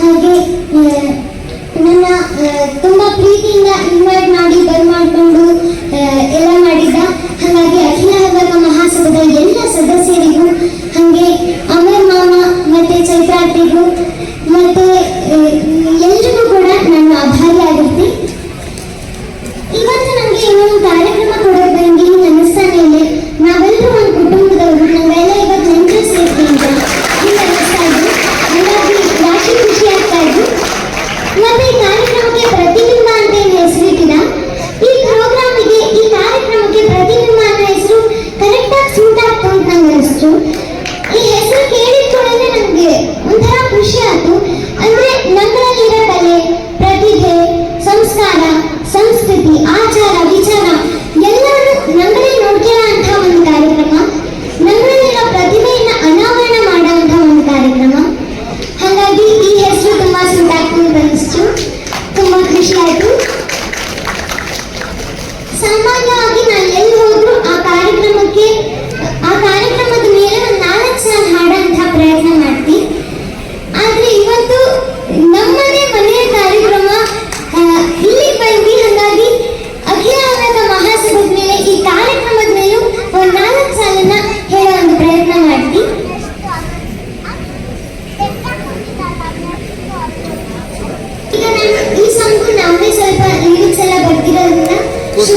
ಹಾಗೆ ನನ್ನ ತುಂಬ ಪ್ರೀತಿಯಿಂದ ಇನ್ವೈಟ್ ಮಾಡಿ ಬಂದ್ ಮಾಡಿಕೊಂಡು ಎಲ್ಲ ಮಾಡಿದ್ದ. ಹಾಗಾಗಿ ಅಖಿಲ ಭಾರತ ಮಹಾಸಭದ ಎಲ್ಲ ಸದಸ್ಯರಿಗೂ, ಹಾಗೆ ಅಮರ್ ಮಾಮ ಮತ್ತೆ ಚೈತ್ರಾರ್ತಿಗೂ, ಮತ್ತು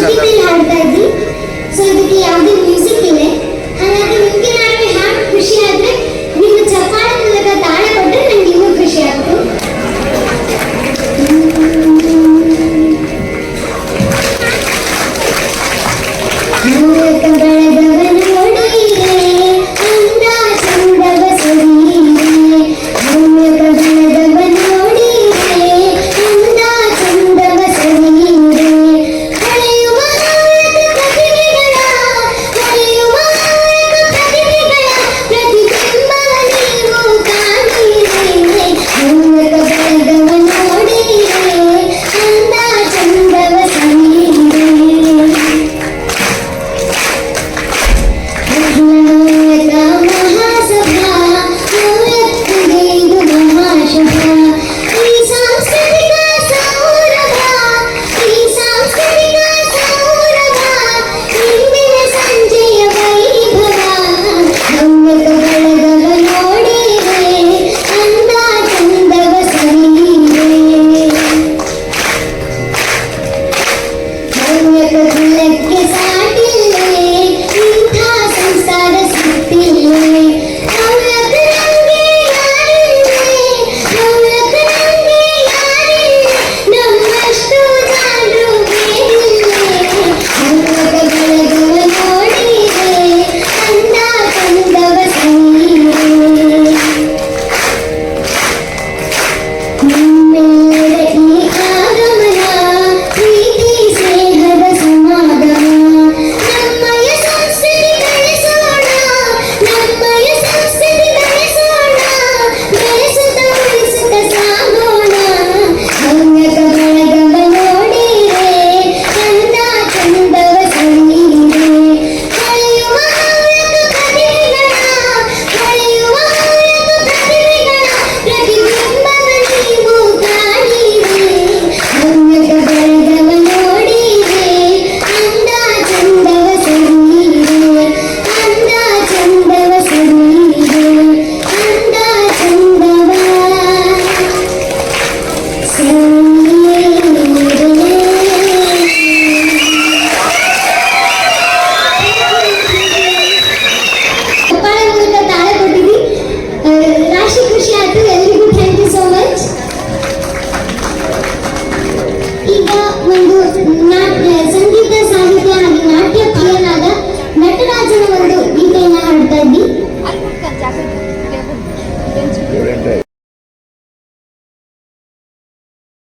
ಜಿಡಿಪಿ ಹಾಡ್ತಾ ಇದ್ರಿ ಸೊ ಇದಕ್ಕೆ ಯಾವುದೇ